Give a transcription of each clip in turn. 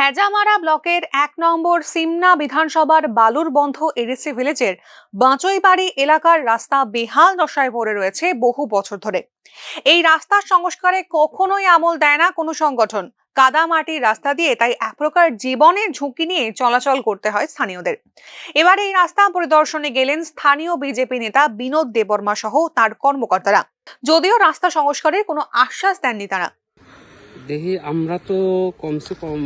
হেজামারা ব্লকের এক নম্বর সিমনা বিধানসভার বালুরবন্ধ এডিসি ভিলেজের বাঁচইবাড়ি এলাকার রাস্তা বেহাল দশায় পড়ে রয়েছে বহু বছর ধরে। এই রাস্তার সংস্কারে কখনোই আমল দেয় না কোনো সংগঠন। কাদা মাটির রাস্তা দিয়ে তাই এক প্রকার জীবনের ঝুঁকি নিয়ে চলাচল করতে হয় স্থানীয়দের। এবার এই রাস্তা পরিদর্শনে গেলেন স্থানীয় বিজেপি নেতা বিনোদ দেববর্মা সহ তার কর্মকর্তারা। যদিও রাস্তা সংস্কারের কোনো আশ্বাস দেননি তারা। দেখি আমরা তো কমসে কম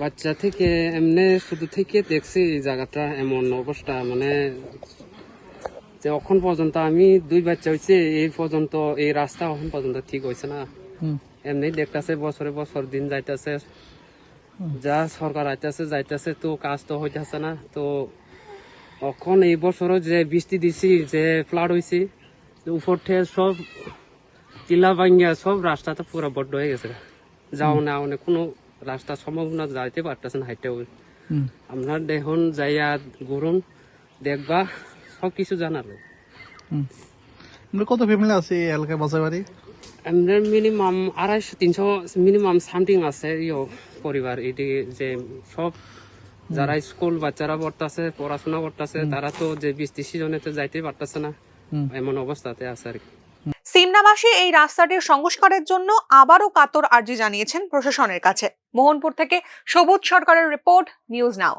বাচ্চা থেকে এমনি শুধু থেকে দেখছি এই জায়গাটা এমন অবস্থা মানে যে এখন পর্যন্ত আমি দুই বাচ্চা হয়েছে এই পর্যন্ত এই রাস্তা এখন পর্যন্ত ঠিক হয়েছে না। এমনি দেখতেছে বছরে বছর দিন যাইতেছে যা সরকার আইতেছে যাইতেছে তো কাজ তো হইতেছে না। তো এখন এই বছরও যে বৃষ্টি দিছি যে ফ্লাড হয়েছি উপর থেকে সব টিলা ভাঙ্গিয়া সব রাস্তাটা পুরো বড্ড হয়ে গেছে। যাও না কোনো রাস্তা সম্ভাবনা যাইতে পারতেছে না হাইটেও আপনার দেখুন যাইয়া ঘুরুন দেখবা সব কিছু জানার কত ফ্যামিলি আছে এই এলাকায় বাসায় বাড়ি আমাদের মিনিমাম আড়াইশো তিনশো মিনিমাম সামথিং আছে ইয়ে পরিবার। এটি যে সব যারা স্কুল বাচ্চারা পড়তেছে পড়াশোনা করতেছে তারা তো যে বৃষ্টি সিজনে তো যাইতে পারতেছে না। এমন অবস্থাতে আছে আর কি। সিমনাবাসী এই রাস্তাটির সংস্কারের জন্য আবারও কাতর আর্জি জানিয়েছেন প্রশাসনের কাছে। মোহনপুর থেকে সবুজ সরকারের রিপোর্ট, নিউজ নাও।